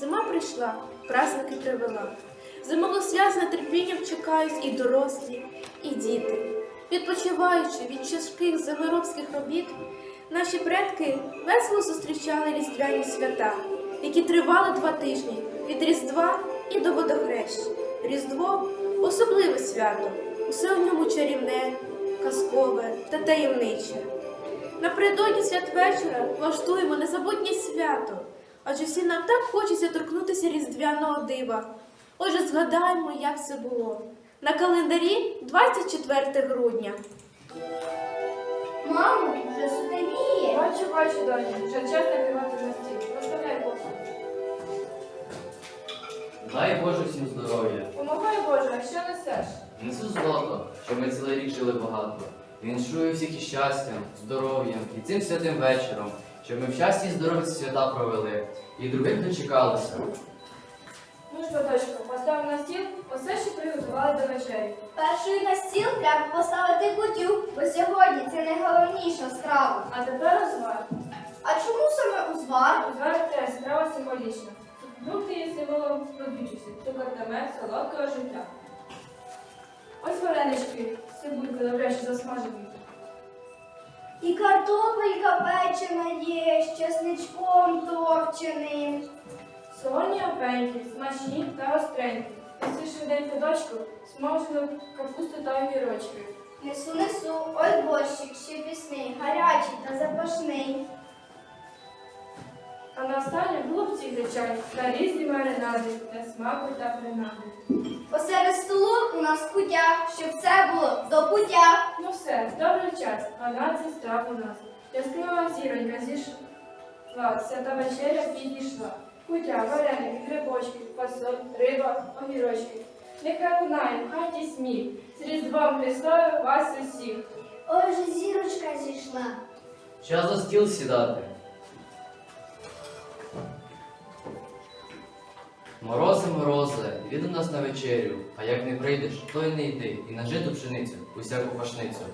Зима прийшла, праздники привела. Зимових свят з нетерпінням чекають і дорослі, і діти. Відпочиваючи від тяжких землеробських робіт, наші предки весело зустрічали різдвяні свята, які тривали два тижні від Різдва і до водохрещ. Різдво особливе свято, усе в ньому чарівне, казкове та таємниче. Напередодні святвечора влаштуємо незабутнє свято, адже всім нам так хочеться торкнутися різдвяного дива. Отже, згадаємо, як це було. На календарі 24 грудня. Мамо, вже сутеніє. Бачу, бачу, доню, вже час накривати на стіл. Розставляй посуд. Дай Боже всім здоров'я. Помагай Боже, а що несеш? Несу злото, щоб ми цілий рік жили багато. Віншую всіх із щастям, здоров'ям і цим святим вечором, щоб ми в щасті і здоров'я свята провели і других дочекалися. Ну ж, дочко, постав на стіл усе, що приготували до вечері. Першою на стіл треба поставити кутю, бо сьогодні це найголовніша страва. А тепер розвар. А чому саме узвар? Розвар теж страва символічна. Фрукти є символом родючості, цукор та мед, солодкого життя. Ось варенички, цибулька добре, що засмажені. І картопелька печена є з часничком товченим. Солоні опеньки, смачні та остренькі. Неси швиденько дочку, смажену капусту та огірочки. Несу, несу, ой борщик ще пісний, гарячий та запашний. А на останнє голубці гречані та різні маринади для смаку та принади. Посеред столу у нас кутя, щоб все було до пуття. Ну все, добрий час, а націй страв у нас. Яскрава зіронька зійшла, свята вечеря підійшла. Кутя, вареники, грибочки, фасоль, риба, огірочки. Нехай лунає в хаті сміх, з Різдвом Христовим вас усіх. Ой же зірочка зійшла. Час за стіл сідати. Морози, морози, іди до нас на вечерю, а як не прийдеш, то й не йди, і на житу пшеницю, усяку пашницю.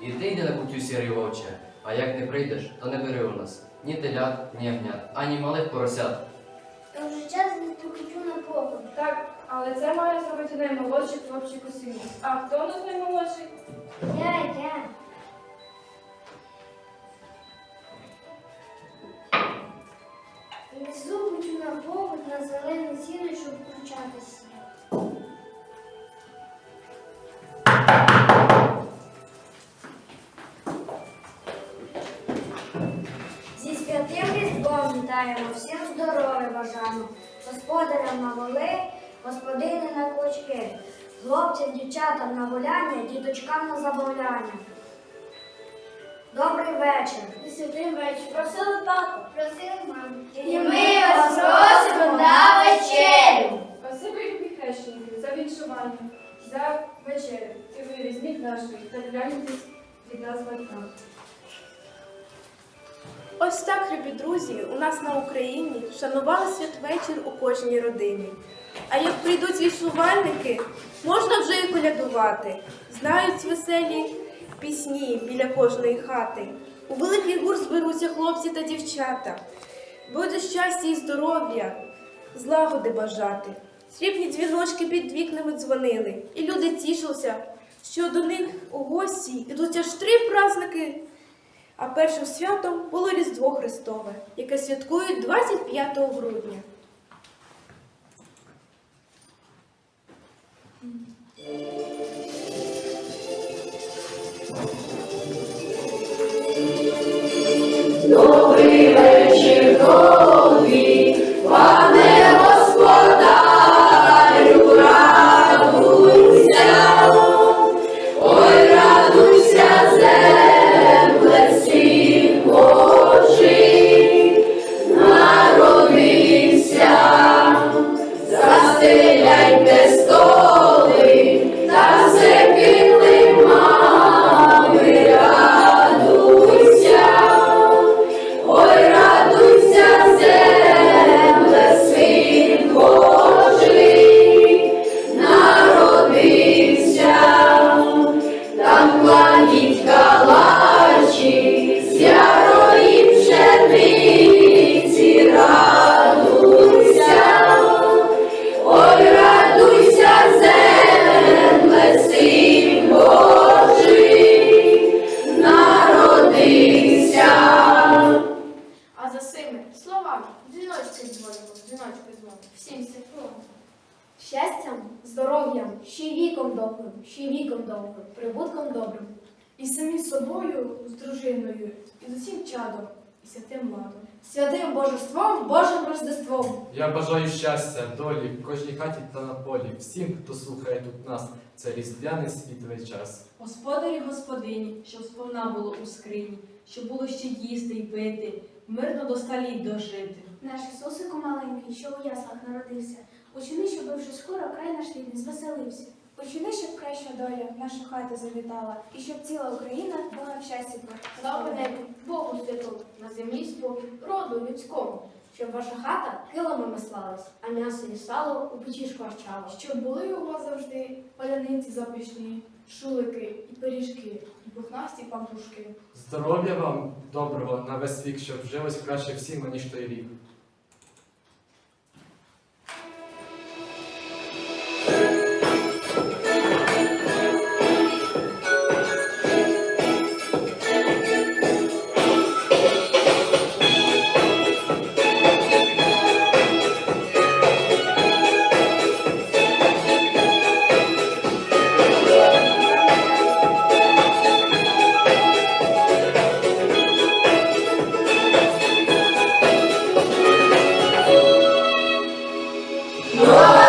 І ти йди на кутю сірий вовче, а як не прийдеш, то не бери у нас ні телят, ні ягнят, ані малих поросят. То вже час ту кутю на поход. Так, але це має зробити наймолодший хлопчик у сім'ї. А хто у нас наймолодший? Я, я. На поход на зелене сіно, щоб включатися. Зі святим різдвом вітаємо, всім здоров'я бажаємо, господарям на воли, господині на клочки, хлопцям, дівчатам на гуляння, діточкам на забавляння. Добрий вечір. І святим вечір. Просили тато. Просили маму. І ми любі друзі, у нас на Україні шанували святвечір у кожній родині. А як прийдуть вішувальники, можна вже і колядувати. Знають веселі пісні біля кожної хати. У великий гур зберуться хлопці та дівчата. Буде щастя і здоров'я, злагоди бажати. Срібні дзвіночки під вікнами дзвонили, і люди тішилися, що до них у гості ідуть аж три праздники а першим святом було Різдво Христове, яке святкують 25 грудня. Народився Щастям, здоров'ям, ще й віком довгим, ще й віком довгим, прибутком добрим. І самі з собою, з дружиною, і з усім чадом, і святим ладом. Святим божеством, Божим Рождеством. Я бажаю щастя, долі в кожній хаті та на полі, всім, хто слухає тут нас, це різдвяний світлий час. Господарі господині, щоб сповна було у скрині, щоб було ще їсти й пити, мирно до століть дожити. Наш Ісусику маленький, що у яслах народився, учини, щоб вже скоро край наш рідний звеселився. Учини, щоб краща доля в нашу хату завітала, і щоб ціла Україна була в щасті Слава небі, Богу святому, на землі спокій, роду людському, щоб ваша хата килами слалась, а м'ясо і сало у печі шкварчало. Щоб були у вас завжди паляниці запашні, шулики і пиріжки, і пухнасті пампушки. Здоров'я вам доброго на весь вік, щоб жилось краще всім, аніж той рік. Glória.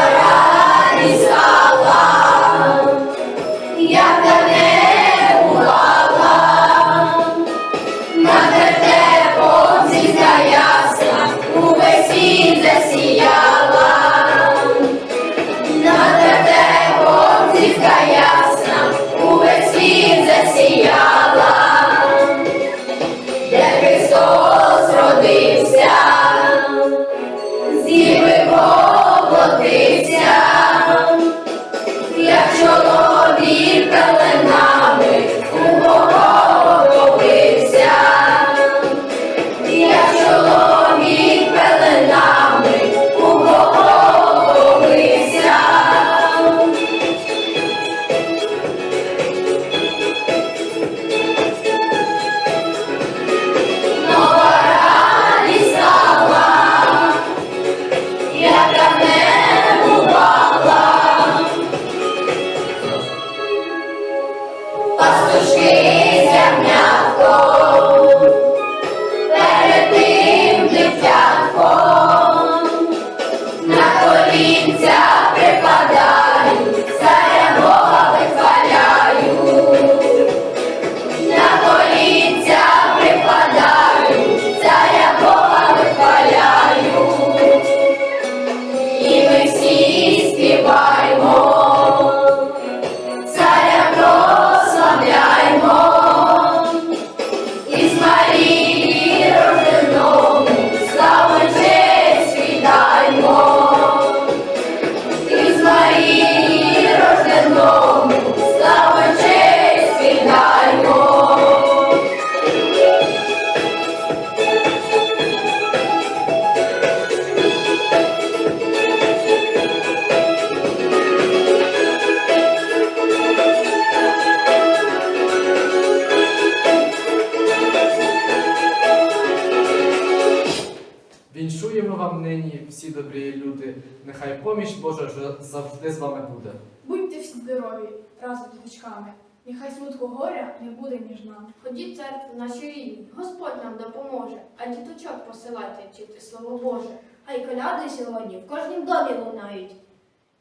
Нехай поміч Божа завжди з вами буде. Будьте всі здорові разом з дочками. Нехай смутку горя не буде між нами. Ходіть в церкву наші рідні, Господь нам допоможе, а діточок посилайте вчити Слово Боже. А й коляди сьогодні в кожнім домі лунають.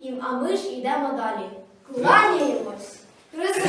І, а ми ж йдемо далі. Кланяємось! Христос